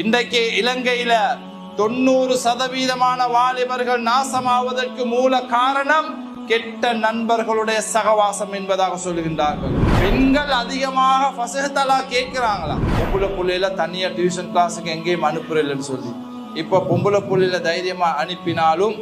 இன்றைக்கு இலங்கையில தொண்ணூறு சதவீதமான வாலிபர்கள் நாசமாவதற்கு மூல காரணம் கெட்ட நண்பர்களுடைய சகவாசம் என்பதாக சொல்லுகின்றார்கள். பெண்கள் அதிகமாக ஃபசஹத்தலா கேட்கிறாங்களா? பொம்பளை புள்ளையில தனியா டியூஷன் கிளாஸுக்கு எங்கேயும் அனுப்புறதில்லைன்னு சொல்லி. இப்போ பொம்பளை புள்ளையில தைரியமா அனுப்பினாலும்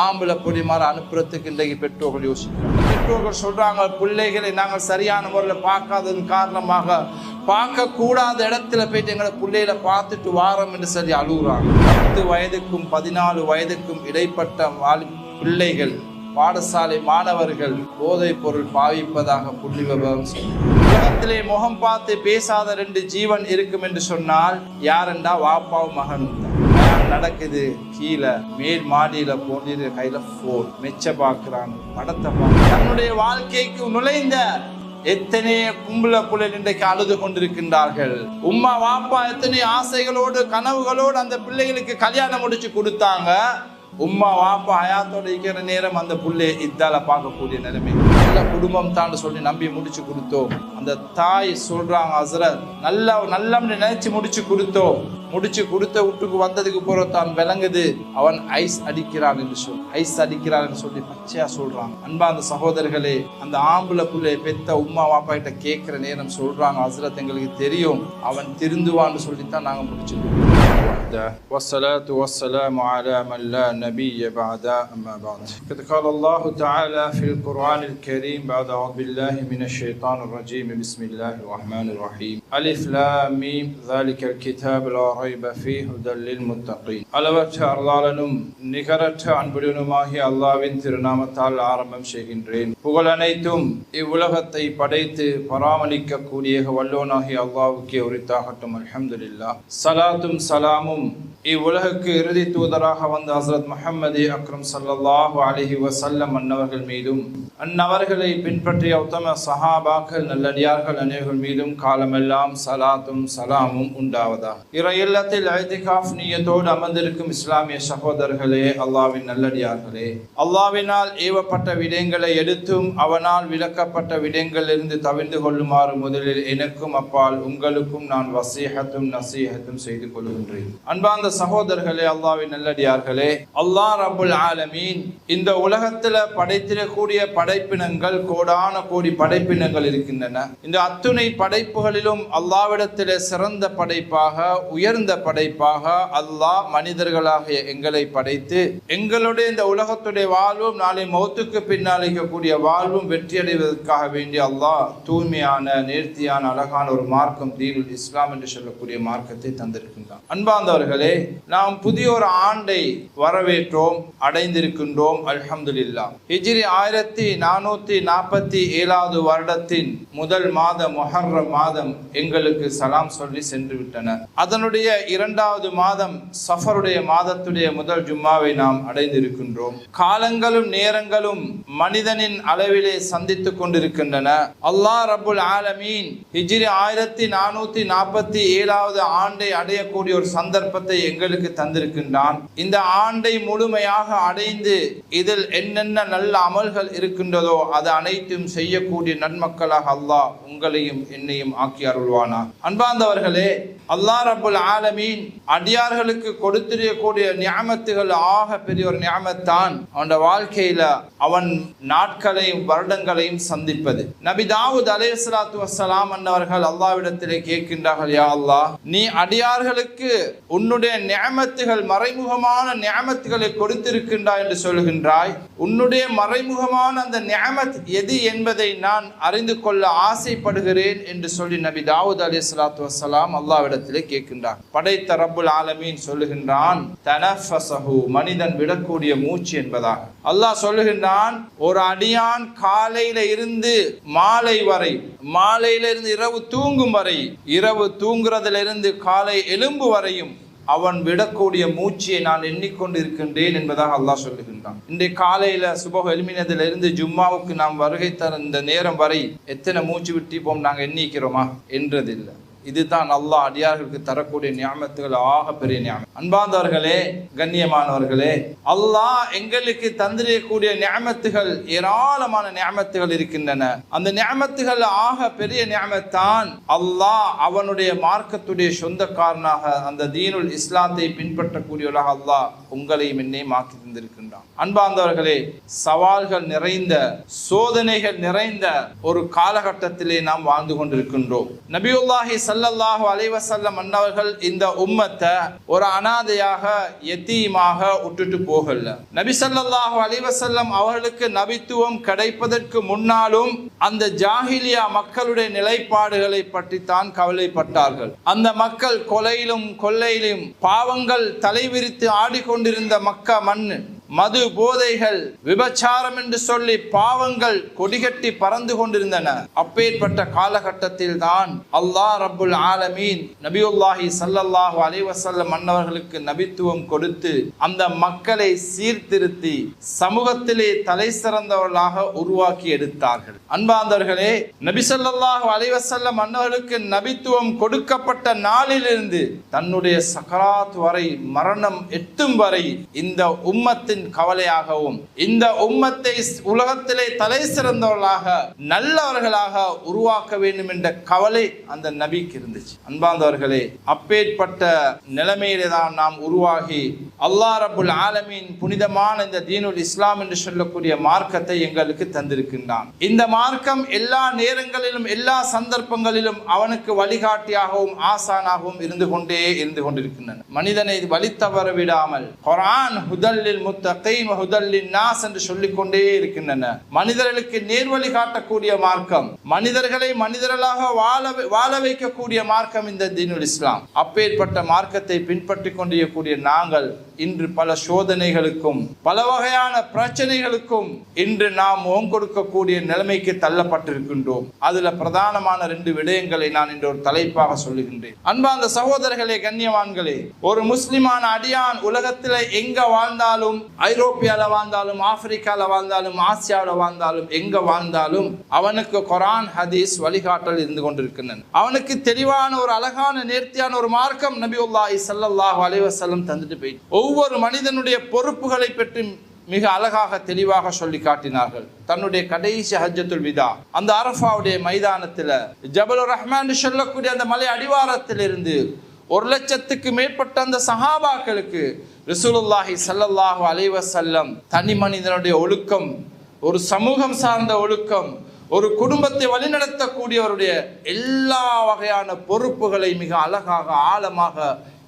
ஆம்பளை புள்ளிமார அனுப்புறதுக்கு இன்றைக்கு பெற்றோர்கள் யோசிக்கிறாங்க. பெற்றோர்கள் சொல்றாங்க பிள்ளைகளை நாங்கள் சரியான முறையில் பார்க்காததன் காரணமாக பார்க்க கூடாத இடத்துல போயிட்டு எங்களை பிள்ளைகளை பார்த்துட்டு வாரோம் என்று சொல்லி அழுகுறாங்க. பத்து வயதுக்கும் பதினாலு வயதுக்கும் இடைப்பட்ட பிள்ளைகள் பாடசாலை மாணவர்கள் போதைப் பொருள் பாவிப்பதாக புள்ளி விவரம் உலகத்திலே முகம் பார்த்து பேசாத ரெண்டு ஜீவன் இருக்கும் என்று சொன்னால் யாரெண்டா வாப்பாவும் மகனும் நடக்குது. கீழே மேல் மாடியில போட்டு கையில போன் மெச்ச பாக்குறான் படத்தை தன்னுடைய வாழ்க்கைக்கு நுழைந்த எத்தனைய கும்பல புள்ளை இன்றைக்கு அழுது கொண்டிருக்கின்றார்கள். உம்மா வாப்பா எத்தனை ஆசைகளோடு கனவுகளோடு அந்த பிள்ளைகளுக்கு கல்யாணம் முடிச்சு கொடுத்தாங்க. உம்மா வாப்பா ஹயாத்தோட இருக்கிற நேரம் அந்த புள்ளே இதால பார்க்கக்கூடிய நிலைமை. நல்ல குடும்பம் தான் சொல்லி நம்பி முடிச்சு கொடுத்தோம். அந்த தாய் சொல்றாங்க ஹசரத் நல்ல நல்லம்னு நினைச்சு முடிச்சு கொடுத்தோம். முடிச்சு கொடுத்த வீட்டுக்கு வந்ததுக்கு போற தான் விளங்குது. அவன் ஐஸ் அடிக்கிறான் என்று சொல் ஐஸ் அடிக்கிறான் என்று சொல்லி பச்சையா சொல்றான் அன்பா அந்த சகோதரர்களே அந்த ஆம்பளை புள்ளைய பெத்த உம்மா வாப்பா கிட்ட கேட்கிற நேரம் சொல்றாங்க ஹசரத் எங்களுக்கு தெரியும். அவன் திருந்துவான்னு சொல்லித்தான் நாங்க முடிச்சு கொடுத்தோம் والصلاة والسلام على من لا نبي بعد أما بعد قد قال الله تعالى في القرآن الكريم بعد أعوذ بالله من الشيطان الرجيم بسم الله الرحمن الرحيم ألف لام ميم ذلك الكتاب لا ريب فيه هدى للمتقين அளவற்ற அருளாளனும் நிகரற்ற அன்புடனுமாகிய அல்லாவின் திருநாமத்தால் ஆரம்பம் செய்கின்றேன் புகழ் அனைத்தும் இவ்வுலகத்தை படைத்து பராமரிக்கக்கூடிய வல்லோனாகிய அல்லாவுக்கே உரித்தாகட்டும் அல்ஹம்துலில்லாஹ் சலாத்தும் நாமும் இவ்வுலகுக்கு இறுதி தூதராக வந்த ஹசரத் முஹம்மது அக்ரம் சல்லாஹு அலைஹி வசல்லம் அன்னவர்கள் மீதும் அந்நவர்களை பின்பற்றிய உத்தம சஹாபாக்கள் நல்லடியார்கள் அனைவர்கள் மீதும் காலமெல்லாம் சலாத்தும் சலாமும் உண்டாவதா இறை இல்லத்தில் ஐதிகாஃப் நீயத்தோடு அமர்ந்திருக்கும் இஸ்லாமிய சகோதரர்களே அல்லாவின் நல்லடியார்களே அல்லாவினால் ஏவப்பட்ட விடயங்களை எடுத்தும் அவனால் விளக்கப்பட்ட விடயங்களிலிருந்து தவிர்ந்து கொள்ளுமாறு முதலில் எனக்கும் அப்பால் உங்களுக்கும் நான் வசீகத்தும் நசீகத்தும் செய்து கொள்கின்றேன் அன்பார்ந்த சகோதரர்களே அல்லாவின் நல்லடியார்களே அல்லா ரபுல் ஆலமீன் இந்த உலகத்துல படைத்திடக்கூடிய படைப்பினங்கள் கோடான கோடி படைப்பினங்கள் இருக்கின்றன. இந்த அத்துணை படைப்புகளிலும் அல்லாவிடத்திலே சிறந்த படைப்பாக உயர்ந்த படைப்பாக அல்லாஹ் மனிதர்களாகிய எங்களை படைத்து எங்களுடைய இந்த உலகத்துடைய வாழ்வும் நாளை மௌத்துக்கு பின்னால் இருக்கக்கூடிய வாழ்வும் வெற்றியடைவதற்காக வேண்டி அல்லாஹ் தூய்மையான நேர்த்தியான அழகான ஒரு மார்க்கம் தீனுல் இஸ்லாம் என்று சொல்லக்கூடிய மார்க்கத்தை தந்திருக்கின்றன அன்பார்ந்தவர்களே நாம் புதிய ஒரு ஆண்டை வரவேற்றோம் அடைந்திருக்கின்றோம் அல்ஹம்துல்லா ஹிஜ்ரி ஆயிரத்தி நானூத்தி நாற்பத்தி ஏழாவது வருடத்தின் முதல் மாதம் மொஹர்ர மாதம் எங்களுக்கு சலாம் சொல்லி சென்று விட்டனர் அதனுடைய இரண்டாவது மாதம் சஃபருடைய மாதத்துடைய முதல் ஜும்மாவை நாம் அடைந்திருக்கின்றோம். காலங்களும் நேரங்களும் மனிதனின் அளவிலே சந்தித்துக் கொண்டிருக்கின்றன. அல்லாஹ் ரபுல் ஆலமீன் ஹிஜ்ரி ஆயிரத்தி நானூத்தி நாற்பத்தி ஏழாவது ஆண்டை அடையக்கூடிய ஒரு சந்தர்ப்பத்தை எங்களுக்கு தந்திருக்கின்றான். இந்த ஆண்டை முழுமையாக அடைந்து இதில் என்னென்ன நல்ல அமல்கள் இருக்கின்றதோ அது அனைத்தும் செய்யக்கூடிய நன்மக்களாக அல்லாஹ் உங்களையும் என்னையும் ஆக்கி அருள்வானா அன்பார்ந்தவர்களே அல்லாஹ் ரபுல் ஆலமீன் அடியார்களுக்கு கொடுத்திருக்கக்கூடிய ஞாபகத்துகள் ஆக பெரிய ஒரு ஞாபகத்தான் அவன் வாழ்க்கையில அவன் நாட்களையும் வருடங்களையும் சந்திப்பது. நபி தாவூத் அலே சலாத்து வசலாம் அன்னவர்கள் அல்லாவிடத்திலே கேட்கின்றார்கள் யா அல்லாஹ் நீ அடியார்களுக்கு உன்னுடைய நியமத்துகள் மறைமுகமான நியமத்துகளை கொடுத்திருக்கின்றாய் என்று சொல்கின்றாய். உன்னுடைய மறைமுகமான அந்த நியமத் எது என்பதை நான் அறிந்து கொள்ள ஆசைப்படுகிறேன் என்று சொல்லி நபி தாவூத் அலி சலாத்து வசலாம் அல்லாவிடத்திலே கேட்கின்றார். படைத்த ரப்புல் ஆலமீன் சொல்லுகின்றான் தனஃபசஹு மனிதன் விடக்கூடிய மூச்சு என்பதாக அல்லாஹ் சொல்லுகின்றான் ஒரு அடியான் காலையில இருந்து மாலை வரை மாலையில இருந்து இரவு தூங்கும் வரை இரவு தூங்குறதுல இருந்து காலை எலும்பு வரையும் அவன் விடக்கூடிய மூச்சியை நான் எண்ணிக்கொண்டிருக்கின்றேன் என்பதாக அல்லாஹ் சொல்லுகின்றான். இன்றைய காலையில சுபக எழுமினதிலிருந்து ஜும்மாவுக்கு நாம் வருகை தர இந்த நேரம் வரை எத்தனை மூச்சு விட்டிப்போம் நாங்கள் எண்ணிக்கிறோமா? என்றதில்லை. இதுதான் அல்லாஹ் அடியார்களுக்கு தரக்கூடிய நியாமத்துகள். ஆக பெரிய நியாமம். அன்பாந்தவர்களே கண்ணியமானவர்களே அல்லாஹ் எங்களுக்கு தந்திரக்கூடிய நியாமத்துகள் ஏராளமான நியாமத்துகள் இருக்கின்றன. அந்த நியாமத்துகள் ஆக பெரிய நியாமத்தான் அல்லாஹ் அவனுடைய மார்க்கத்துடைய சொந்தக்காரனாக அந்த தீனுல் இஸ்லாத்தை பின்பற்றக்கூடியவளாக அல்லாஹ் உங்களையும் என்னையும் ஆக்கி தந்திருக்கின்றான். அன்பார்ந்தவர்களே சவால்கள் நிறைந்த சோதனைகள் நிறைந்த ஒரு காலகட்டத்திலே நாம் வாழ்ந்து கொண்டிருக்கின்றோம். நபியுல்லாஹி சல்லல்லாஹு அலைவசல்லம் அன்னவர்கள் இந்த உம்மத்தை ஒரு அனாதையாக எத்தியுமாக விட்டுட்டு போகல. நபி சல்லல்லாஹு அலைவசல்லம் அவர்களுக்கு நபித்துவம் கிடைப்பதற்கு முன்னாலும் அந்த ஜாகிலியா மக்களுடைய நிலைப்பாடுகளை பற்றி தான் கவலைப்பட்டார்கள். அந்த மக்கள் கொலையிலும் கொள்ளையிலும் பாவங்கள் தலைவிரித்து ஆடிக்கொண்டிருந்த மக்கா மண் மது போதைகள் விபச்சாரம் என்று சொல்லி பாவங்கள் கொடிகட்டி பறந்து கொண்டிருந்தன. அப்பேற்பட்ட காலகட்டத்தில் தான் அல்லாஹ் ரபுல் ஆலமீன் நபியுல்லாஹி சல்லல்லாஹு அலைவசல்ல மன்னவர்களுக்கு நபித்துவம் கொடுத்து அந்த மக்களை சீர்திருத்தி சமூகத்திலே தலை சிறந்தவர்களாக உருவாக்கி எடுத்தார்கள். அன்பாந்தவர்களே நபி ஸல்லல்லாஹு அலைஹி நபித்துவம் கொடுக்கப்பட்ட நாளிலிருந்து தன்னுடைய சக்கராத் வரை மரணம் எட்டும் வரை இந்த உம்மத்தின் உம்மத்தின் கவலையாகவும் இந்த உம்மத்தை உலகத்திலே தலை சிறந்தவர்களாக நல்லவர்களாக உருவாக்க வேண்டும் என்ற கவலை அந்த நபிக்கு இருந்துச்சு. அன்பார்ந்தவர்களே அப்பேற்பட்ட நிலைமையிலே தான் நாம் உருவாகி அல்லா ரபுல் ஆலமின் புனிதமான இந்த தீனுல் இஸ்லாம் என்று சொல்லக்கூடிய மார்க்கத்தை எங்களுக்கு தந்திருக்கின்றான். இந்த மார்க்கம் எல்லா நேரங்களிலும் எல்லா சந்தர்ப்பங்களிலும் அவனுக்கு வழிகாட்டியாகவும் ஆசானாகவும் இருந்து கொண்டே இருந்து கொண்டிருக்கின்றன. மனிதனை வழி தவற விடாமல் குரான் ஹுதல்லில் முத்தகைன் ஹுதல்லின் நாஸ் என்று சொல்லிக்கொண்டே இருக்கின்றன. மனிதர்களுக்கு நேர்வழி காட்டக்கூடிய மார்க்கம் மனிதர்களை மனிதர்களாக வாழ வாழ வைக்கக்கூடிய மார்க்கம் இந்த தீனுல் இஸ்லாம். அப்பேற்பட்ட மார்க்கத்தை பின்பற்றி கொண்டிருக்கக்கூடிய நாங்கள் இன்று பல சோதனைகளுக்கும் பல வகையான பிரச்சனைகளுக்கும் இன்று நாம் முகம் கொடுக்கக்கூடிய நிலைமைக்கு தள்ளப்பட்டிருக்கின்றோம். அதுல பிரதானமான ரெண்டு விடயங்களை நான் இன்று ஒரு தலைப்பாக சொல்லுகின்றேன். அன்பார்ந்த சகோதரர்களே கண்ணியவான்களே ஒரு முஸ்லிமான அடியான் உலகத்தில் எங்க வாழ்ந்தாலும் ஐரோப்பியால வாழ்ந்தாலும் ஆப்பிரிக்கால வாழ்ந்தாலும் ஆசியாவில் வாழ்ந்தாலும் எங்க வாழ்ந்தாலும் அவனுக்கு குரான் ஹதீஸ் வழிகாட்டல் இருந்து கொண்டிருக்கின்றன. அவனுக்கு தெளிவான ஒரு அழகான நேர்த்தியான ஒரு மார்க்கம் நபியுல்லாஹி ஸல்லல்லாஹு அலைஹி வஸல்லம் தந்துட்டு போயிட்டு ஒவ்வொரு மனிதனுடைய பொறுப்புகளை பற்றி மிக அழகாக தெளிவாக சொல்லி காட்டினார்கள். தன்னுடைய கடைசி ஹஜ்ஜத்துல் விதா அந்த அரஃபாவுடைய மைதானத்தில் ஜபலுர் ரஹ்மான் சொல்லக்கூடிய அந்த மலை அடிவாரத்திலிருந்து ஒரு லட்சத்துக்கு மேற்பட்ட அந்த சஹாபாக்களுக்கு ரிசூலுல்லாஹி சல்லல்லாஹு அலைவசல்லம் தனி மனிதனுடைய ஒழுக்கம் ஒரு சமூகம் சார்ந்த ஒழுக்கம் ஒரு குடும்பத்தை வழிநடத்தக்கூடியவருடைய எல்லா வகையான பொறுப்புகளை மிக அழகாக ஆழமாக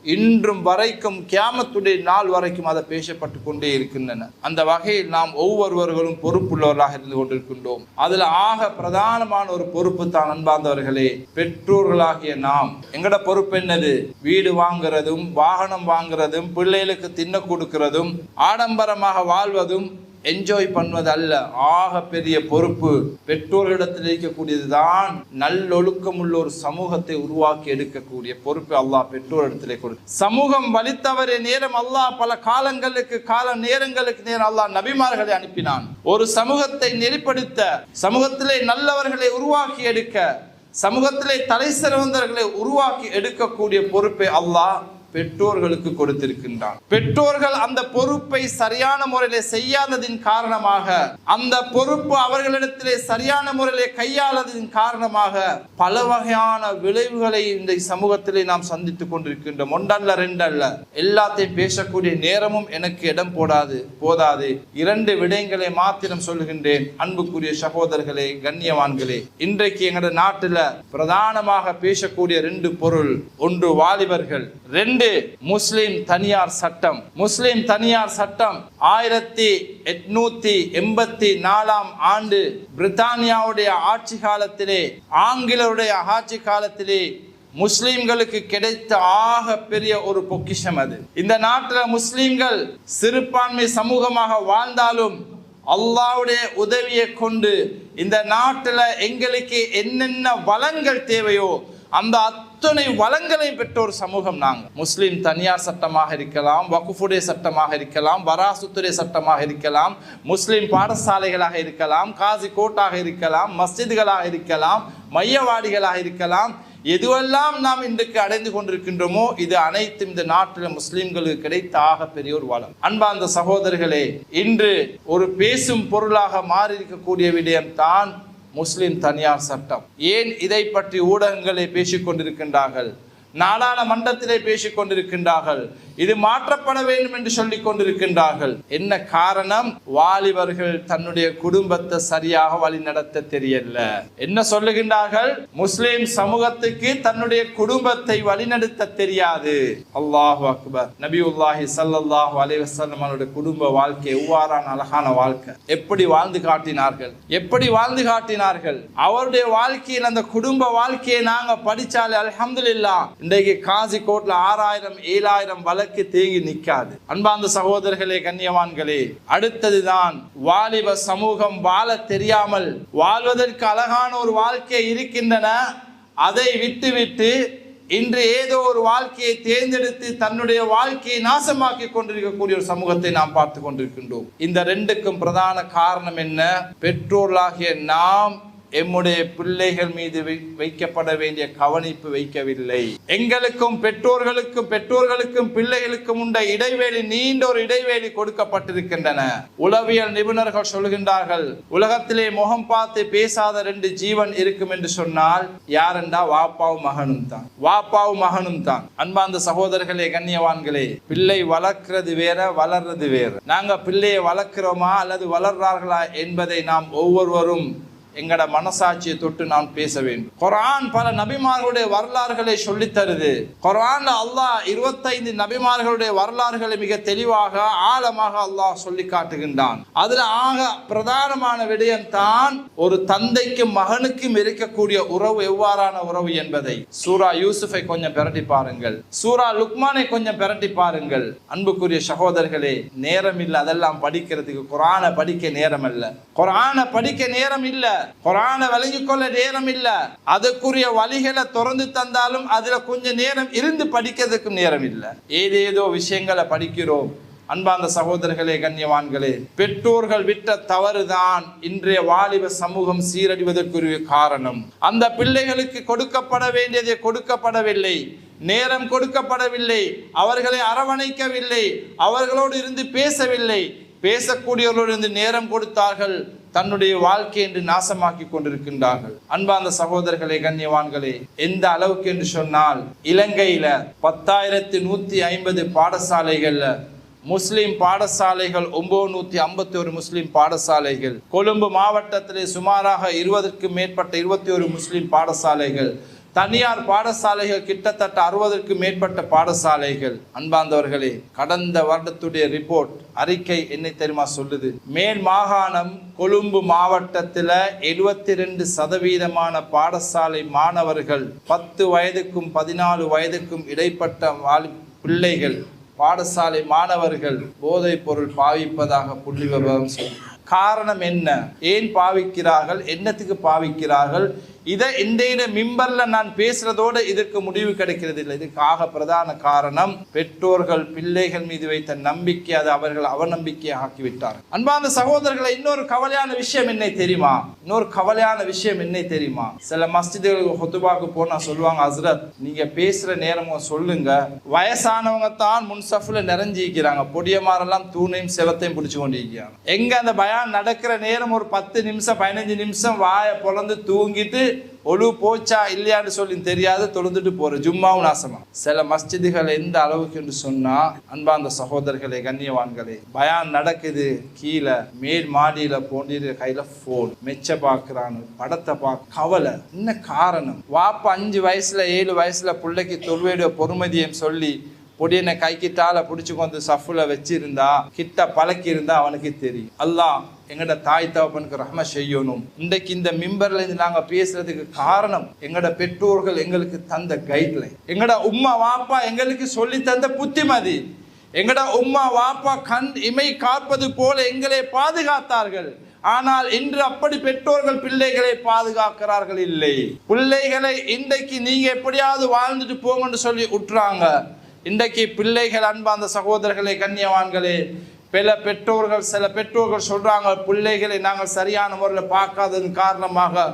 இன்றும் வரைக்கும் கியாமத்துடைய நாள் வரைக்கும் அதை பேசப்பட்டு கொண்டே இருக்கின்றன. அந்த வகையில் நாம் ஒவ்வொருவர்களும் பொறுப்புள்ளவர்களாக இருந்து கொண்டிருக்கின்றோம். அதுல ஆக பிரதானமான ஒரு பொறுப்பு தான் அன்பார்ந்தவர்களே பெற்றோர்களாகிய நாம். எங்கட பொறுப்பு என்னது? வீடு வாங்குறதும் வாகனம் வாங்குறதும் பிள்ளைகளுக்கு தின்ன கொடுக்கிறதும் ஆடம்பரமாக வாழ்வதும் என்ஜாய் பண்ணுவது அல்ல ஆக பெரிய பொறுப்பு பெற்றோர்களிடத்தில் இருக்கக்கூடியதுதான். நல்லொழுக்கம் உள்ள ஒரு சமூகத்தை உருவாக்கி எடுக்கக்கூடிய பொறுப்பு அல்லாஹ் பெற்றோரிடத்திலே கொடு. சமூகம் வலித்தவரே நேரம் அல்லாஹ் பல காலங்களுக்கு கால நேரங்களுக்கு நேரம் அல்லாஹ் நபிமார்களை அனுப்பினான். ஒரு சமூகத்தை நெறிப்படுத்த சமூகத்திலே நல்லவர்களை உருவாக்கி எடுக்க சமூகத்திலே தலை சிறந்தவர்களை உருவாக்கி எடுக்கக்கூடிய பொறுப்பை அல்லாஹ் பெற்றோர்களுக்கு கொடுத்திருக்கின்றான். பெற்றோர்கள் அந்த பொறுப்பை சரியான முறையிலே செய்யாததின் காரணமாக அந்த பொறுப்பு அவர்களிடத்திலே சரியான முறையிலே கையாளதின் காரணமாக பல வகையான விளைவுகளை இந்த சமூகத்திலே நாம் சந்தித்துக் கொண்டிருக்கின்றோம். ஒன்றல்ல ரெண்டல்ல. எல்லாத்தையும் பேசக்கூடிய நேரமும் எனக்கு இடம் போடாது போதாது. இரண்டு விடயங்களை மாத்திரம் சொல்லுகின்றேன். அன்புக்குரிய சகோதரர்களே கண்ணியவான்களே இன்றைக்கு எங்களோட நாட்டில் பிரதானமாக பேசக்கூடிய ரெண்டு பொருள் ஒன்று வாலிபர்கள் ரெண்டு முஸ்லிம் தனியார் சட்டம். முஸ்லிம் தனியார் சட்டம் ஆயிரத்தி எட்நூத்தி எண்பத்தி நாலாம் ஆண்டு பிரித்தானியாவுடைய ஆட்சி காலத்திலே ஆங்கிலருடைய ஆட்சி காலத்திலே முஸ்லிம்களுக்கு கிடைத்த ஆக பெரிய ஒரு பொக்கிஷம் அது. இந்த நாட்டில் முஸ்லிம்கள் சிறுபான்மை சமூகமாக வாழ்ந்தாலும் அல்லாவுடைய உதவியை கொண்டு இந்த நாட்டில் எங்களுக்கு என்னென்ன வளங்கள் தேவையோ அந்த அத்தனை வளங்களை பெற்ற ஒரு சமூகம் நாங்கள் முஸ்லீம் தனியார் சட்டமாக இருக்கலாம் வகுஃபுடைய சட்டமாக இருக்கலாம் வராசுத்துறை சட்டமாக இருக்கலாம் முஸ்லீம் பாடசாலைகளாக இருக்கலாம் காசி கோட்டாக இருக்கலாம் மஸ்ஜிதுகளாக இருக்கலாம் மையவாடிகளாக இருக்கலாம். எதுவெல்லாம் நாம் இன்றைக்கு அடைந்து கொண்டிருக்கின்றோமோ இது அனைத்தும் இந்த நாட்டில் முஸ்லிம்களுக்கு கிடைத்த ஆக பெரிய ஒரு வளம். அன்பார்ந்த சகோதரர்களே இன்று ஒரு பேசும் பொருளாக மாறி இருக்கக்கூடிய விடயம் தான் முஸ்லிம் தனியார் சட்டம். ஏன் இதை பற்றி ஊடகங்களை பேசிக்கொண்டிருக்கின்றார்கள்? நாடாளுமன்றத்திலே பேசிக் கொண்டிருக்கின்றார்கள் இது மாற்றப்பட வேண்டும் என்று சொல்லிக் கொண்டிருக்கின்றார்கள் என்ன காரணம்? வாலிபர்கள் தன்னுடைய குடும்பத்தை சரியாக வழி நடத்த தெரியல. என்ன சொல்லுகின்றார்கள்? முஸ்லிம் சமூகத்துக்கு தன்னுடைய குடும்பத்தை வழிநடத்த தெரியாது. அல்லாஹு அக்பர். நபி உல்லாஹி சல்லாஹு வஸல்லம் குடும்ப வாழ்க்கை எவ்வாறான அழகான வாழ்க்கை. எப்படி வாழ்ந்து காட்டினார்கள்? எப்படி வாழ்ந்து காட்டினார்கள்? அவருடைய வாழ்க்கையில் அந்த குடும்ப வாழ்க்கையை நாங்க படிச்சாலே அலமதுல்லா இன்றைக்கு காசி கோட்ல ஆறாயிரம் ஏழாயிரம் வழக்கு தேங்கி நிற்காது. அன்பார்ந்த சகோதரர்களே கண்ணியவான்களே அடுத்ததுதான் வாலிப சமூகம் வாழ தெரியாமல் வாழ்வதற்கு அழகான ஒரு வாழ்க்கை இருக்கின்றன. அதை விட்டுவிட்டு இன்று ஏதோ ஒரு வாழ்க்கையை தேர்ந்தெடுத்து தன்னுடைய வாழ்க்கையை நாசமாக்கி கொண்டிருக்கக்கூடிய ஒரு சமூகத்தை நாம் பார்த்து கொண்டிருக்கின்றோம். இந்த ரெண்டுக்கும் பிரதான காரணம் என்ன? பெற்றோர்களாகிய நாம் எம்முடைய பிள்ளைகள் மீது வை- வைக்கப்பட வேண்டிய கவனிப்பு வைக்கவில்லை. எங்களுக்கும் பெற்றோர்களுக்கும் பெற்றோர்களுக்கும் பிள்ளைகளுக்கும் உண்ட இடைவெளி நீண்ட ஒரு இடைவெளி கொடுக்கப்பட்டிருக்கின்றன. உளவியல் நிபுணர்கள் சொல்கின்றார்கள் உலகத்திலே முகம் பார்த்து பேசாத ரெண்டு ஜீவன் இருக்கும் என்று சொன்னால் யாரெண்டா வாப்பாவும் மகனும் தான். வாப்பாவும் மகனும் தான். அன்பாந்த சகோதரர்களே கண்ணியவான்களே பிள்ளை வளர்க்கிறது வேற வளர்றது வேற. நாங்க பிள்ளையை வளர்க்கிறோமா அல்லது வளர்றார்களா என்பதை நாம் ஒவ்வொருவரும் எங்கட மனசாட்சியை தொட்டு நாம் பேச வேண்டும். குரான் பல நபிமார்களுடைய வரலாறுகளை சொல்லித்தருது தருது. அல்லாஹ் இருபத்தைந்து நபிமார்களுடைய வரலாறுகளை மிக தெளிவாக ஆழமாக அல்லாஹ் சொல்லி காட்டுகின்றான். அதுல ஆக பிரதானமான விடயம் தான் ஒரு தந்தைக்கும் மகனுக்கும் இருக்கக்கூடிய உறவு எவ்வாறான உறவு என்பதை. சூரா யூசுஃபை கொஞ்சம் பிரட்டி பாருங்கள். சூரா லுக்மானை கொஞ்சம் பிரட்டி பாருங்கள். அன்புக்குரிய சகோதரர்களே நேரம் இல்லை அதெல்லாம் படிக்கிறதுக்கு குரானை படிக்க நேரம் இல்லை குரானை படிக்க நேரம் இல்லை குரானை விளங்கி கொள்ள நேரம் இல்ல அதுக்குரிய வழிகளை திறந்து தந்தாலும் அதுல கொஞ்சம் நேரம் இருந்து படிக்கிறதுக்கு நேரம் இல்ல ஏதேதோ விஷயங்களை படிக்கிறோம். அன்பார்ந்த சகோதரர்களே கண்ணியவான்களே பெற்றோர்கள் விட்ட தவறுதான் இன்றைய வாலிப சமூகம் சீரடிவதற்குரிய காரணம். அந்த பிள்ளைகளுக்கு கொடுக்கப்பட வேண்டியதை கொடுக்கப்படவில்லை. நேரம் கொடுக்கப்படவில்லை. அவர்களை அரவணைக்கவில்லை. அவர்களோடு இருந்து பேசவில்லை. பேசக்கூடியவர்களிருந்து நேரம் கொடுத்தார்கள் தன்னுடைய வாழ்க்கை என்று நாசமாக்கி கொண்டிருக்கின்றார்கள். அன்பார்ந்த சகோதரர்களே கண்ணியவான்களே எந்த அளவுக்கு என்று சொன்னால் இலங்கையில பத்தாயிரத்தி நூத்தி ஐம்பது பாடசாலைகள்ல முஸ்லிம் பாடசாலைகள் ஒன்பது நூத்தி ஐம்பத்தி ஒரு முஸ்லிம் பாடசாலைகள் கொழும்பு மாவட்டத்திலே சுமாராக இருபதற்கும் மேற்பட்ட இருபத்தி ஒரு முஸ்லிம் பாடசாலைகள் தனியார் பாடசாலைகள் கிட்டத்தட்ட அறுபதற்கு மேற்பட்ட பாடசாலைகள். அன்பார்ந்தவர்களே கடந்த வருடத்துடைய ரிப்போர்ட் அறிக்கை என்ன தெரியுமா சொல்லுது? மேல் மாகாணம் கொழும்பு மாவட்டத்தில் எழுபத்தி ரெண்டு சதவீதமான பாடசாலை மாணவர்கள் பத்து வயதுக்கும் பதினாலு வயதுக்கும் இடைப்பட்ட பிள்ளைகள் பாடசாலை மாணவர்கள் போதைப் பொருள் பாவிப்பதாக புள்ளி விவரம் காரணம் என்ன? ஏன் பாவிக்கிறார்கள்? என்னத்துக்கு பாவிக்கிறார்கள்? இதை இந்த மிம்பர்ல நான் பேசுறதோடு இதற்கு முடிவு கிடைக்கிறது இல்லை இதுக்காக பிரதான காரணம் பெற்றோர்கள் பிள்ளைகள் மீது வைத்த நம்பிக்கை அது அவர்கள் அவநம்பிக்கையை ஆக்கிவிட்டார். அன்பார்ந்த சகோதரர்களை இன்னொரு கவலையான விஷயம் என்ன தெரியுமா? இன்னொரு கவலையான விஷயம் என்ன தெரியுமா? சில மஸ்ஜிதுகளுக்கு ஹொத்துபாக்கு போனா சொல்லுவாங்க ஹசரத் நீங்க பேசுற நேரமும் சொல்லுங்க. வயசானவங்க தான் முன்சஃப்ல நிறைஞ்சிக்கிறாங்க. பொடியமாரெல்லாம் தூணையும் செவத்தையும் பிடிச்சு கொண்டிருக்கிறாங்க. எங்க அந்த பயான் நடக்கிற நேரம் ஒரு பத்து நிமிஷம் பதினஞ்சு நிமிஷம் வாயை பொழந்து தூங்கிட்டு ஒழு போச்சா இல்லையான்னு சொல்லி தெரியாது தொழுந்துட்டு போற ஜும்மாவும் நாசமா. சில மஸ்ஜிதுகள் எந்த அளவுக்கு என்று சொன்னா அன்பார்ந்த சகோதரர்களே கண்ணியவான்களே பயான் நடக்குது. கீழே மேல் மாடியில போண்டிரு கையில போன் மெச்ச பாக்குறான்னு படத்தை பார்க்க கவலை. என்ன காரணம்? வாப்பா அஞ்சு வயசுல ஏழு வயசுல பிள்ளைக்கு தொல்வேடைய பொறுமதியம் சொல்லி பொடியனை கை கிட்டால பிடிச்சு கொண்டு சஃப்புல வச்சிருந்தா கிட்ட பழக்கி இருந்தா அவனுக்கு தெரியும். அல்லாஹ் எங்கட தாய் தகப்பனுக்கு ரஹம செய்யணும். இன்றைக்கு இந்த மிம்பர்ல இருந்து நாங்க பேசுறதுக்கு காரணம் எங்கட பெற்றோர்கள் எங்களுக்கு தந்த கைட்லைன் எங்கட உம்மா வாப்பா எங்களுக்கு சொல்லி தந்த புத்திமதி. எங்கட உம்மா வாப்பா கண் இமை காப்பது போல எங்களை பாதுகாத்தார்கள். ஆனால் இன்று அப்படி பெற்றோர்கள் பிள்ளைகளை பாதுகாக்கிறார்கள் இல்லை. பிள்ளைகளை இன்றைக்கு நீங்க எப்படியாவது வாழ்ந்துட்டு போங்கன்னு சொல்லி விட்டுறாங்க இன்றைக்கு பிள்ளைகள் அன்பார்ந்த சகோதரர்களே கண்ணியவான்களே பல பெற்றோர்கள் சில பெற்றோர்கள் சொல்கிறாங்க பிள்ளைகளை நாங்கள் சரியான முறையில் பார்க்காததன் காரணமாக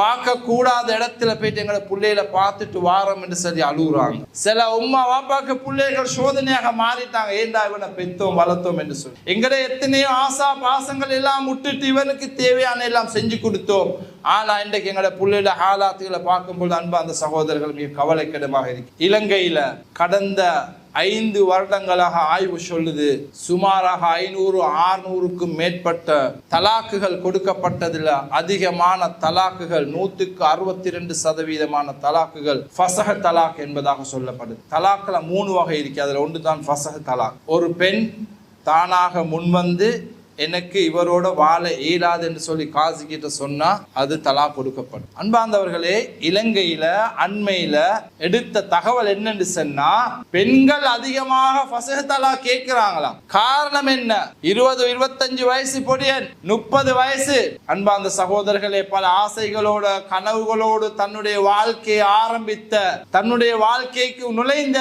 பார்க்கக்கூடாத இடத்துல போயிட்டு எங்களை பிள்ளைகளை பார்த்துட்டு வாரோம் என்று சொல்லி அழுகுறாங்க. சில உம்மா வாப்பாக்கு பிள்ளைகள் சோதனையாக மாறிட்டாங்க. ஏண்டா இவனை பெத்தோம் வளர்த்தோம் என்று சொல்லி. எங்கட எத்தனையோ ஆசா பாசங்கள் எல்லாம் விட்டுட்டு இவனுக்கு தேவையான எல்லாம் செஞ்சு கொடுத்தோம். ஆனால் இன்றைக்கு எங்களோட பிள்ளைகள ஆலாத்துகளை பார்க்கும்போது அன்பு அந்த சகோதரர்கள் மிக கவலைக்கிடமாக இருக்கு. இலங்கையில் கடந்த ஐந்து வருடங்களாக ஆய்வு சொல்லுது. சுமாராக ஐநூறு ஆறுநூறுக்கும் மேற்பட்ட தலாக்குகள் கொடுக்கப்பட்டதில் அதிகமான தலாக்குகள் நூத்துக்கு அறுபத்தி ரெண்டு சதவீதமான தலாக்குகள் ஃபசக தலாக் என்பதாக சொல்லப்படுது. தலாக்கில் மூணு வகை இருக்கு. அதில் ஒன்று தான் ஃபசஹ தலாக். ஒரு பெண் தானாக முன்வந்து எனக்கு இவரோட வாழ இயலாது என்று சொல்லி காசு கிட்ட சொன்னா அது தலா கொடுக்கப்படும். அன்பார்ந்தவர்களே இலங்கையில அண்மையில எடுத்த தகவல் என்னன்னு சொன்னா பெண்கள் அதிகமாக தலா கேட்கிறாங்களாம். காரணம் என்ன? இருபது இருபத்தஞ்சு வயசு பொடியன் முப்பது வயசு. அன்பார்ந்த சகோதரர்களே பல ஆசைகளோட கனவுகளோடு தன்னுடைய வாழ்க்கையை ஆரம்பித்த தன்னுடைய வாழ்க்கைக்கு நுழைந்த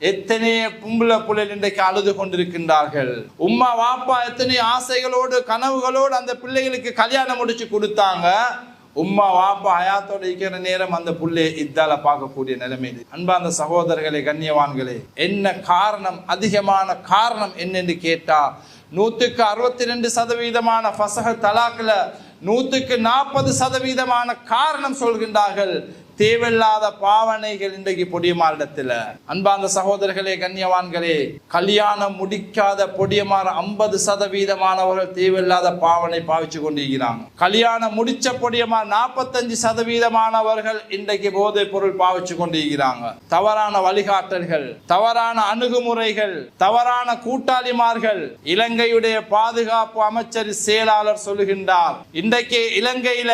எத்தனை பொம்பளை புள்ளைகள் இன்றைக்கு அழுது கொண்டிருக்கின்றார்கள்? உம்மா வாப்பா எத்தனை ஆசைகளோடு கனவுகளோடு அந்த பிள்ளைகளுக்கு கல்யாணம் முடிச்சு கொடுத்தாங்க? உம்மா வாப்பா ஹயாத்தோட இருக்கிற நேரம் அந்த புள்ளே இதால பார்க்கக்கூடிய நிலைமை இது. அன்பார்ந்த சகோதரர்களே கண்ணியவான்களே என்ன காரணம் அதிகமான காரணம் என்னென்று கேட்டா நூத்துக்கு அறுபத்தி ரெண்டு சதவீதமான பசக தலாக்கில் நூத்துக்கு நாற்பது சதவீதமான காரணம் சொல்கின்றார்கள். தேவையில்லாத பாவனைகள் இன்றைக்கு பொடியமாரிடத்தில் அன்பார்ந்த சகோதரர்களே கண்ணியவான்களே கல்யாணம் முடிக்காத பொடியமார் ஐம்பது சதவீதமானவர்கள் தேவையில்லாத பாவனை பாவிச்சு கொண்டிருக்கிறாங்க. கல்யாணம் முடிச்ச பொடியமார் நாற்பத்தஞ்சு சதவீதமானவர்கள் இன்றைக்கு போதை பொருள் பாவிச்சு கொண்டிருக்கிறாங்க. தவறான வழிகாட்டல்கள் தவறான அணுகுமுறைகள் தவறான கூட்டாளிமார்கள் இலங்கையுடைய பாதுகாப்பு அமைச்சர் செயலாளர் சொல்லுகின்றார். இன்றைக்கு இலங்கையில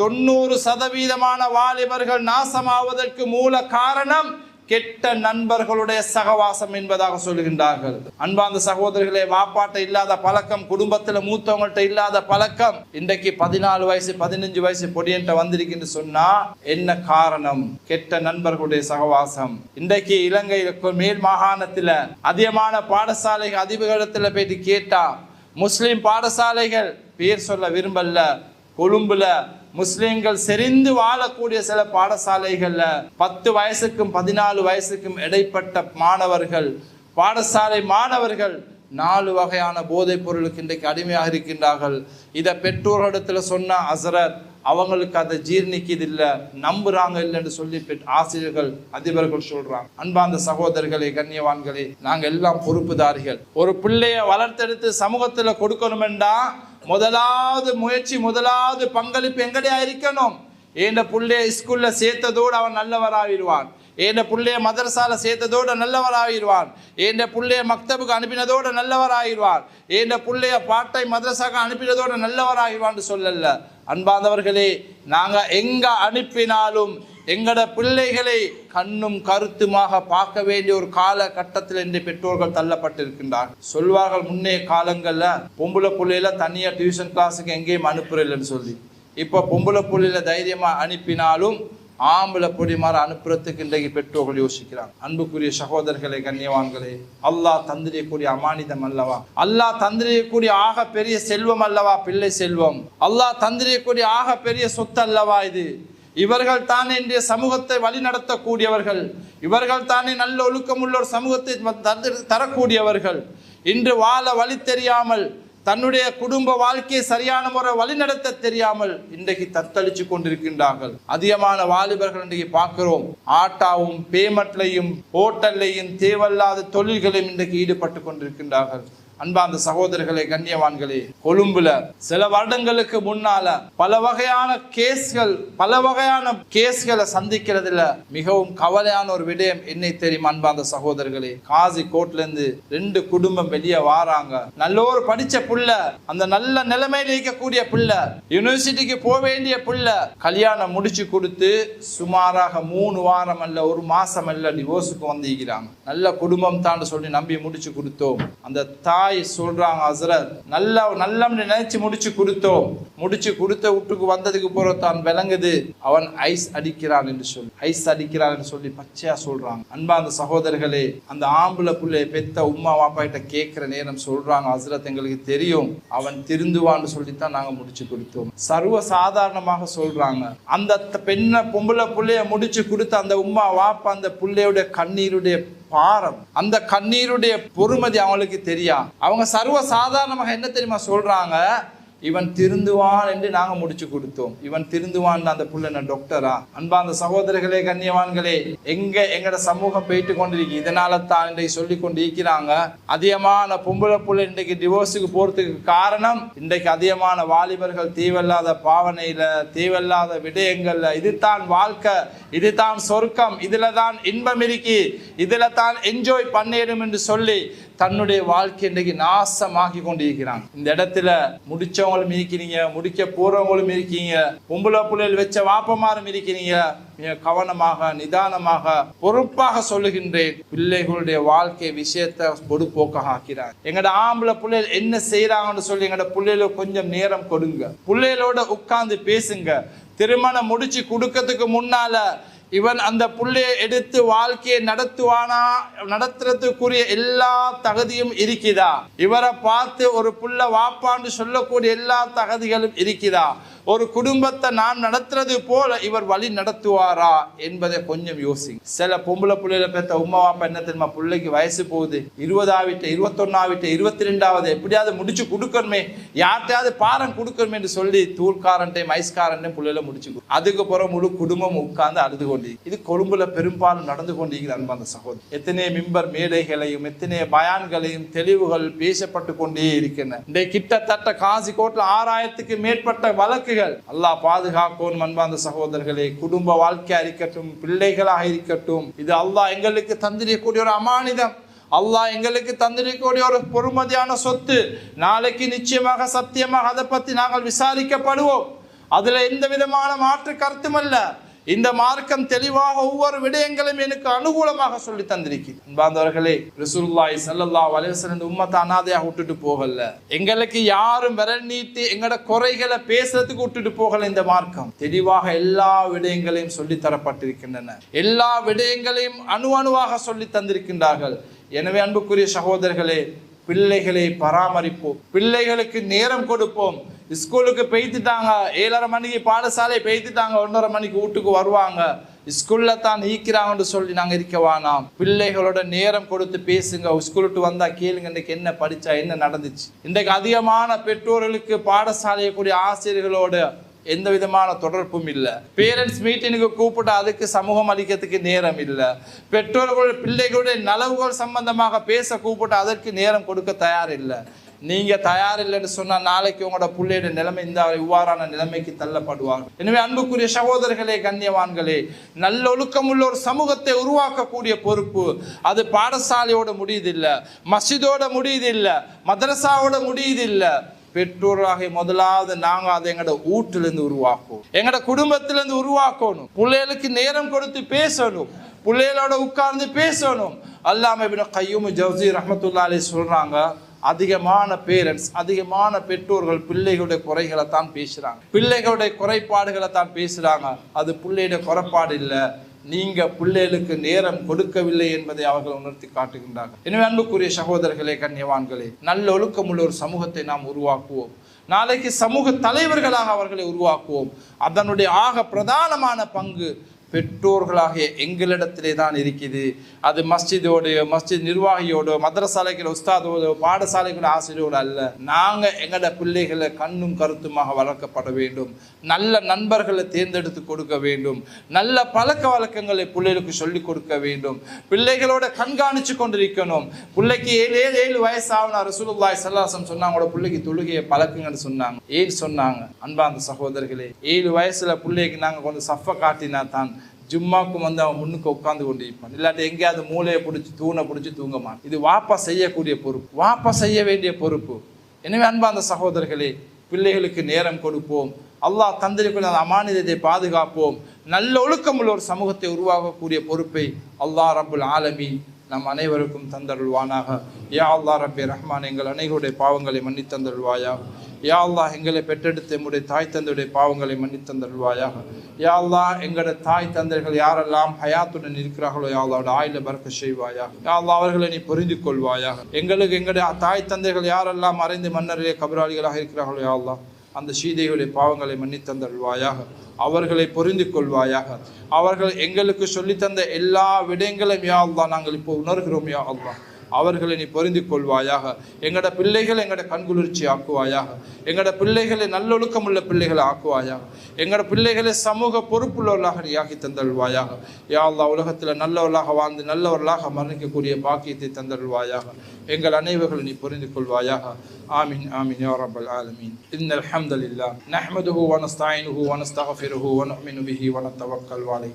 தொண்ணூறு சதவீதமான வாலிபர்கள் நாசமாவதற்கு மூல காரணம் கெட்ட நண்பர்களுடைய சகவாசம் என்பதாக சொல்லுகின்றார்கள் அன்பாந்த சகோதரர்களே வாப்பாட்ட இல்லாத பழக்கம் குடும்பத்தில் மூத்தவங்கள்ட்ட இல்லாத பழக்கம் இன்றைக்கு பதினாலு வயசு பதினஞ்சு வயசு பொடியன்ட்ட வந்திருக்குன்னு சொன்னா என்ன காரணம்? கெட்ட நண்பர்களுடைய சகவாசம். இன்றைக்கு இலங்கை மேல் மாகாணத்தில் அதிகமான பாடசாலைகள் அதிபகத்தில் போயிட்டு கேட்டா முஸ்லீம் பாடசாலைகள் பேர் சொல்ல விரும்பல கொழும்புல முஸ்லிம்கள் செறிந்து வாழக்கூடிய சில பாடசாலைகள்ல பத்து வயசுக்கும் பதினாலு வயசுக்கும் இடைப்பட்ட மாணவர்கள் பாடசாலை மாணவர்கள் நாலு வகையான போதைப் பொருளுக்கு இன்றைக்கு அடிமையாக இருக்கின்றார்கள். இதை பெற்றோர்களிடத்துல சொன்ன அசரர் அவங்களுக்கு அதை ஜீர்ணிக்குது இல்லை நம்புறாங்க இல்லைன்னு சொல்லி ஆசிரியர்கள் அதிபர்கள் சொல்றாங்க. அன்பார்ந்த சகோதரர்களே கண்ணியவான்களே நாங்கள் எல்லாம் பொறுப்புதாரிகள். ஒரு பிள்ளைய வளர்த்தெடுத்து சமூகத்துல கொடுக்கணுமெண்டா முதலாவது முயற்சி முதலாவது பங்களிப்பு எங்கடையா இருக்கணும்? ஏண்ட புள்ளைய ஸ்கூல்ல சேர்த்ததோடு அவன் நல்லவராகிடுவான் ஏண்ட புள்ளைய மதரசால சேர்த்ததோடு நல்லவராகிடுவான் ஏண்ட புள்ளைய மக்தபுக்கு அனுப்பினதோடு நல்லவராகிடுவான் ஏண்ட புள்ளைய பாட்டை மதரசாக்கு அனுப்பினதோடு நல்லவராகிடுவான்னு சொல்லல. அன்பாந்தவர்களே நாங்க எங்க அனுப்பினாலும் எங்கட பிள்ளைகளை கண்ணும் கருத்துமாக பார்க்க வேண்டிய ஒரு காலகட்டத்தில் இன்று பெற்றோர்கள் தள்ளப்பட்டிருக்கின்றார்கள். சொல்வார்கள் முன்னே காலங்களில் பொம்பளை புள்ளையில தனியாக டியூஷன் கிளாஸுக்கு எங்கேயும் அனுப்புறதில்லைன்னு சொல்லி. இப்போ பொம்பளை பிள்ளையில தைரியமாக அனுப்பினாலும் ஆம்பளை பொடிமாற அனுப்புறதுக்கு இன்றைக்கு பெற்றோர்கள் யோசிக்கிறாங்க. அன்புக்குரிய சகோதரர்களே கண்ணியவான்களே அல்லாஹ் தந்திரியக்கூடிய அமானிதம் அல்லவா? அல்லாஹ் தந்திரியக்கூடிய ஆக பெரிய செல்வம் அல்லவா? பிள்ளை செல்வம். அல்லாஹ் தந்திரியக்கூடிய ஆக பெரிய சொத்து அல்லவா இது? இவர்கள் தான் இன்றைய சமூகத்தை வழிநடத்தக்கூடியவர்கள். இவர்கள் தானே நல்ல ஒழுக்கமுள்ள ஒரு சமூகத்தை தந்து- தரக்கூடியவர்கள். இன்று வாழ வழி தெரியாமல் தன்னுடைய குடும்ப வாழ்க்கையை சரியான முறை வழிநடத்த தெரியாமல் இன்றைக்கு தத்தளிச்சு கொண்டிருக்கின்றார்கள். அதிகமான வாலிபர்கள் இன்றைக்கு பார்க்கிறோம். ஆட்டாவும் பேமெண்ட்லையும் ஹோட்டல்லையும் தேவையில்லாத தொழில்களையும் இன்றைக்கு ஈடுபட்டு கொண்டிருக்கின்றார்கள். அன்பார்ந்த சகோதரர்களே கண்ணியவான்களே கொழும்புல சில வருடங்களுக்கு முன்னால பல வகையான கேஸ்கள் பல வகையான கேஸ்களை சந்திக்கிறதுல மிகவும் கவலையான ஒரு விடயம் என்னை தெரியும் அன்பார்ந்த சகோதரர்களே. காசி கோட்ல இருந்து ரெண்டு குடும்பம் வெளியே வாராங்க. நல்ல ஒரு படிச்ச புள்ள அந்த நல்ல நிலைமையில இருக்கக்கூடிய புள்ள யூனிவர்சிட்டிக்கு போக வேண்டிய புள்ள கல்யாணம் முடிச்சு கொடுத்து சுமாராக மூணு வாரம் அல்ல ஒரு மாசம் அல்ல டிவோர்ஸுக்கு வந்திருக்கிறாங்க. நல்ல குடும்பம் தான் சொல்லி நம்பி முடிச்சு கொடுத்தோம். அந்த தாய் தாய் சொல்றாங்க ஹசரத். நல்லா நல்லா நினைச்சு முடிச்சு கொடுத்தோம் முடிச்சு கொடுத்த வீட்டுக்கு வந்ததுக்கு பிறகு தான் விளங்குது. அவன் ஐஸ் அடிக்கிறான் என்று சொல்லி. ஐஸ் அடிக்கிறான் என்று சொல்லி பச்சையா சொல்றாங்க. அன்பா அந்த சகோதரர்களே அந்த ஆம்பளை புள்ளைய பெத்த உம்மா வாப்பா கிட்ட கேட்கிற நேரம் சொல்றாங்க ஹசரத். எங்களுக்கு தெரியும் அவன் திருந்துவான்னு சொல்லித்தான் நாங்க முடிச்சு கொடுத்தோம். சர்வ சாதாரணமாக சொல்றாங்க. அந்த பெண்ணை பொம்பளை புள்ளைய முடிச்சு கொடுத்த அந்த உம்மா வாப்பா அந்த புள்ளையுடைய கண்ணீருடைய பாரம். அந்த கண்ணீருடைய பொறுமதி அவங்களுக்கு தெரியா? அவங்க சர்வ சாதாரணமாக என்ன தெரியுமா சொல்றாங்க? இவன் திருந்துவான் என்று நாங்க முடிச்சு கொடுத்தோம். இவன் திருந்துவான் அந்த புள்ள டாக்டரா டாக்டரா அன்பார்ந்த சகோதரர்களே கண்ணியவான்களே எங்க எங்கட சமூகம் போயிட்டு கொண்டிருக்கு இதனால தான் இன்றைக்கு சொல்லி கொண்டு இருக்கிறாங்க அதிகமான பொம்பளை புள்ள இன்றைக்கு டிவோர்ஸுக்கு போறதுக்கு காரணம் இன்றைக்கு அதிகமான வாலிபர்கள் தீவில்லாத பாவனையில தீவில்லாத விடயங்கள்ல இதுதான் வாழ்க்கை இதுதான் சொர்க்கம் இதுல தான் இன்பம் இருக்கி இதுல தான் என்ஜாய் பண்ணிடும் என்று சொல்லி தன்னுடைய வாழ்க்கை இன்றைக்கு நாசமாக்கி கொண்டிருக்கிறாங்க இந்த இடத்துல முடிச்சவங்களும் இருக்கிறீங்க முடிக்க போறவங்களும் இருக்கீங்க பொம்பளை புள்ளையில் வச்ச வாப்பமாரும் இருக்கிறீங்க. மிக கவனமாக நிதானமாக பொறுப்பாக சொல்லுகின்றேன். பிள்ளைகளுடைய வாழ்க்கை விஷயத்தை பொடுப்போக்காக ஆக்கிறார் எங்கட ஆம்பளை பிள்ளைகள் என்ன செய்யறாங்கன்னு சொல்லி எங்கட பிள்ளைகளுக்கு கொஞ்சம் நேரம் கொடுங்க. பிள்ளைகளோட உட்கார்ந்து பேசுங்க. திருமணம் முடிச்சு கொடுக்கறதுக்கு முன்னால இவன் அந்த புள்ளையை எடுத்து வாழ்க்கையை நடத்துவானா நடத்துறதுக்குரிய எல்லா தகுதியும் இருக்குதா இவரை பார்த்து ஒரு புள்ள வாப்பான்னு சொல்லக்கூடிய எல்லா தகுதிகளும் இருக்குதா ஒரு குடும்பத்தை நான் நடத்துறது போல இவர் வழி நடத்துவாரா என்பதை கொஞ்சம் யோசிங்க. சில பொம்பளை புள்ளையில பெற்ற உமா பாப்பா என்ன தெரியுமா? பிள்ளைக்கு வயசு போகுது. இருபதாவிட்ட இருபத்தொன்னாவிட்ட இருபத்தி ரெண்டாவது எப்படியாவது முடிச்சு கொடுக்கணுமே. யார்கிட்டயாவது பாரம் கொடுக்கணுமே என்று சொல்லி தூள்காரன்ட்டையும் ஐஸ்காரன்ட்டையும் பிள்ளையில முடிச்சு கொடு. அதுக்கு பிறகு முழு குடும்பம் உட்கார்ந்து அழுது கொண்டு. இது கொழும்புல பெரும்பாலும் நடந்து கொண்டிருக்கிற அன்பான சகோதரி. எத்தனை மிம்பர் மேடைகளையும் எத்தனை பயான்களையும் தெளிவுகள் பேசப்பட்டு கொண்டே இருக்கின்றன. இந்த கிட்டத்தட்ட காசி கோட்டில் ஆறாயிரத்துக்கு மேற்பட்ட வழக்குகள் அல்லாஹ் பாதுகாக்கும் அன்பார்ந்த சகோதரர்களே குடும்ப வாழ்க்கையா இருக்கட்டும் பிள்ளைகளாக இருக்கட்டும் இது அல்லாஹ் எங்களுக்கு தந்திருக்கக்கூடிய ஒரு அமானிதம். அல்லாஹ் எங்களுக்கு தந்திருக்கக்கூடிய ஒரு பொறுமதியான சொத்து. நாளைக்கு நிச்சயமாக சத்தியமாக அதை பத்தி நாங்கள் விசாரிக்கப்படுவோம். அதுல எந்த விதமான மாற்று கருத்தும் அல்ல. இந்த மார்க்கம் தெளிவாக ஒவ்வொரு விடயங்களையும் எனக்கு அனுகூலமாக சொல்லி தந்திருக்கிறது. அன்பார்ந்தவர்களே ரிசுல்லாய் ஸல்லல்லாஹு அலைஹி வஸல்லம் உம்மத்தை அனாதையாக விட்டுட்டு போகல. எங்களுக்கு யாரும் விரல் நீட்டி எங்கட குறைகளை பேசுறதுக்கு விட்டுட்டு போகல இந்த மார்க்கம். தெளிவாக எல்லா விடயங்களையும் சொல்லி தரப்பட்டிருக்கின்றன. எல்லா விடயங்களையும் அணு அணுவாக சொல்லி தந்திருக்கின்றார்கள். எனவே அன்புக்குரிய சகோதரர்களே பிள்ளைகளை பராமரிப்போம். பிள்ளைகளுக்கு நேரம் கொடுப்போம். ஸ்கூலுக்கு பெய்த்துட்டாங்க. ஏழரை மணிக்கு பாடசாலை பெய்த்துட்டாங்க. ஒன்றரை மணிக்கு வீட்டுக்கு வருவாங்க. ஸ்கூல்ல தான் ஈக்கிறாங்கன்னு சொல்லி நாங்கள் இருக்க வேணாம். பிள்ளைகளோட நேரம் கொடுத்து பேசுங்க. ஸ்கூலுக்கு வந்தா கேளுங்க இன்றைக்கு என்ன படிச்சா என்ன நடந்துச்சு? இன்றைக்கு அதிகமான பெற்றோர்களுக்கு பாடசாலையை கூடிய ஆசிரியர்களோட எந்த விதமான தொடர்பும் இல்லை. பேரண்ட்ஸ் மீட்டிங்கு கூப்பிட்டு அதுக்கு சமூகம் அளிக்கிறதுக்கு நேரம் இல்லை. பெற்றோர்கள் பிள்ளைகளுடைய நலவுகள் சம்பந்தமாக பேச கூப்பிட்டு அதற்கு நேரம் கொடுக்க தயார் இல்லை. நீங்க தயார் இல்லைன்னு சொன்னா நாளைக்கு உங்களோட பிள்ளையோட நிலைமை இந்த இவ்வாறான நிலைமைக்கு தள்ளப்படுவாங்க எனவே அன்புக்குரிய சகோதரர்களே கண்ணியவான்களே நல்லொழுக்கம் உள்ள ஒரு சமூகத்தை உருவாக்கக்கூடிய பொறுப்பு அது பாடசாலையோட முடியுதில்லை மசிதோட முடியுதில்லை மதரசாவோட முடியுதில்லை. பெற்றோராக முதலாவது நாங்கள் அதை எங்களோட வீட்டிலேருந்து உருவாக்குவோம். எங்களோட குடும்பத்திலேருந்து உருவாக்கணும். பிள்ளைகளுக்கு நேரம் கொடுத்து பேசணும். பிள்ளைகளோட உட்கார்ந்து பேசணும். அல்லாம கையும் ஜவுசி ரஹ்மத்துல்லாஹி அலைஹி சொல்றாங்க அதிகமான பேரண்ட்ஸ் அதிகமான பெற்றோர்கள் பிள்ளைகளுடைய குறைகளை தான் பேசுகிறாங்க பிள்ளைகளுடைய குறைபாடுகளை தான் பேசுகிறாங்க அது பிள்ளையுடைய குறைபாடு இல்லை. நீங்கள் பிள்ளைகளுக்கு நேரம் கொடுக்கவில்லை என்பதை அவர்கள் உணர்த்தி காட்டுகின்றார்கள். எனவே அன்புக்குரிய சகோதரர்களே கண்ணியவான்களே நல்ல ஒழுக்கமுள்ள ஒரு சமூகத்தை நாம் உருவாக்குவோம். நாளைக்கு சமூக தலைவர்களாக அவர்களை உருவாக்குவோம். அதனுடைய ஆக பிரதானமான பங்கு பெற்றோர்களாகிய எங்களிடத்திலே தான் இருக்குது. அது மஸ்ஜிதோடு மஸ்ஜித் நிர்வாகியோடு மதரசாலைகள் உஸ்தாதோடு பாடசாலைகளோட ஆசிரியரோடு அல்ல. நாங்கள் எங்களோட பிள்ளைகளை கண்ணும் கருத்துமாக வளர்க்கப்பட வேண்டும். நல்ல நண்பர்களை தேர்ந்தெடுத்து கொடுக்க வேண்டும். நல்ல பழக்க வழக்கங்களை பிள்ளைகளுக்கு சொல்லிக் கொடுக்க வேண்டும். பிள்ளைகளோட கண்காணித்து கொண்டிருக்கணும். பிள்ளைக்கு ஏழு ஏழு ஏழு வயசு ஆகணும் ரசூலுல்லாய் சல்லாசம் சொன்னாங்க பிள்ளைக்கு தொழுகையை பழக்குங்கன்னு சொன்னாங்க. ஏன் சொன்னாங்க? அன்பார்ந்த சகோதரர்களே ஏழு வயசுல பிள்ளைக்கு நாங்கள் கொஞ்சம் சஃப காட்டினா தான் ஜும்மாக்கும் வந்து அவன் முன்னுக்கு உட்காந்து கொண்டு இருப்பான் இல்லாட்டி எங்கேயாவது மூளையை பிடிச்சி தூணை பிடிச்சி தூங்க மாட்டான். இது வாப்பா செய்யக்கூடிய பொறுப்பு. வாப்பா செய்ய வேண்டிய பொறுப்பு. எனவே அன்பார்ந்த சகோதரர்களே பிள்ளைகளுக்கு நேரம் கொடுப்போம். அல்லாஹ் தந்திருக்கிற அந்த அமானிதத்தை பாதுகாப்போம். நல்ல ஒழுக்கமுள்ள ஒரு சமூகத்தை உருவாக்கக்கூடிய பொறுப்பை அல்லாஹ் ரபுல் ஆலமி நம் அனைவருக்கும் தந்தருள்வானாக. யா அல்லா ரப்பே ரஹ்மான் எங்கள் அனைவருடைய பாவங்களை மன்னித்தந்தருள்வாயா யா அல்லா எங்களை பெற்றெடுத்த எம்முடைய தாய் தந்தையுடைய பாவங்களை மன்னித்தந்தருள்வாயாக யா அல்லா எங்களோட தாய் தந்தைகள் யாரெல்லாம் ஹயாத்துடன் இருக்கிறார்களோ யா அல்லாவோட ஆயில பறக்க செய்வாயாக. யா அல்லா அவர்களை நீ புரிந்து கொள்வாயாக எங்களுக்கு எங்களுடைய தாய் தந்தைகள் யாரெல்லாம் மறைந்து மன்னரிலே கபராளிகளாக இருக்கிறார்களோ யா அல்லா அந்த சீதையுடைய பாவங்களை மன்னித்தந்தருள்வாயாக அவர்களை புரிந்து கொள்வாயாக அவர்கள் எங்களுக்கு சொல்லித்தந்த எல்லா விடயங்களையும் யா அல்லா நாங்கள் இப்போ உணர்கிறோம் யா அல்லா அவர்களை நீ பொருந்திக் கொள்வாயாக. எங்கட பிள்ளைகளை எங்கட கண்குளிர்ச்சி ஆக்குவாயாக. எங்கட பிள்ளைகளை நல்லொழுக்கம் உள்ள பிள்ளைகளை ஆக்குவாயாக. எங்கட பிள்ளைகளை சமூக பொறுப்புள்ளவர்களாக நீ ஆக்கி தந்தருள்வாயாக. யாழ்லா உலகத்தில் நல்லவர்களாக வாழ்ந்து நல்லவர்களாக மரணிக்கக்கூடிய பாக்கியத்தை தந்தருள்வாயாக. எங்கள் அனைவர்களை நீ புரிந்து கொள்வாயாக. ஆமீன் ஆமீன் யா ரப்பல் ஆலமீன். இன்ன அல்ஹம்துலில்லாஹ் நஹ்மதுஹு வ நஸ்தஈனுஹு வ நஸ்தக்ஃபிருஹு வ நுஅமினு பிஹி வ நத்தவக்கல் அலைஹி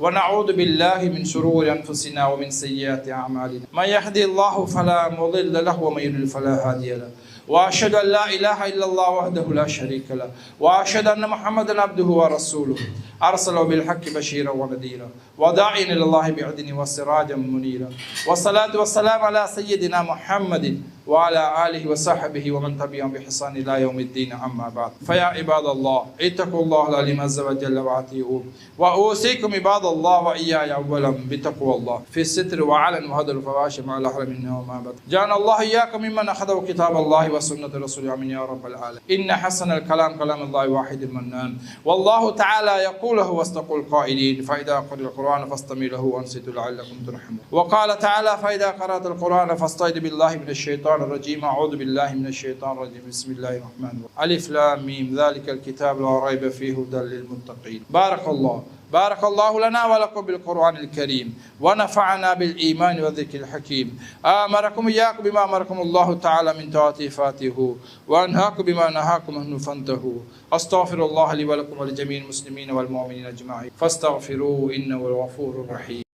ونعوذ بالله من شرور أنفسنا ومن سيئات أعمالنا. من يهدي الله فلا مضل له ومن يضلل فلا هادي له. وأشهد أن لا إله إلا الله وحده لا شريك له. وأشهد أن محمدا عبده ورسوله. أرسله بالحق بشيرا ونذيرا. وداعيا إلى الله باذنه وسراجا منيرا. والصلاة والسلام على سيدنا محمد وعلى آله وصحبه ومن تبعهم بإحسان إلى يوم الدين أما بعد. فيا عباد الله اتقوا الله العليم عز وجل وأطيعوه. وأوصيكم عباد الله وإياي أولا بتقوى الله. في الستر وعلن وهذا الفواش مع الأحرم منه وما بعد. جعل الله إياكم ممن أخذوا كتاب الله وسنة رسوله من يا رب العالمين. إن حسن الكلام كلام الله واحد المنان والله تعالى يقوله واستقوا القائلين. فإذا قرأ القرآن فاستمعوا له وأنصتوا لعلكم ترحمون. وقال تعالى فإذا قرأت القرآن فاستعذ بالله من الشيطان الرجيم. أعوذ بالله من الشيطان الرجيم. بسم الله الرحمن الرحيم. ألف لام ميم. ذلك الكتاب لا ريب فيه هدى للمتقين. بارك الله بارك الله لنا ولكم بالقرآن الكريم. ونفعنا بالإيمان والذكر الحكيم. آمركم إياكم بما أمركم الله تعالى من تعاطيفاته وأنهاكم بما نهاكم عنه فانتهوا أستغفر الله لي ولكم ولجميع المسلمين والمؤمنين أجمعين. فاستغفروه إنه الغفور الرحيم.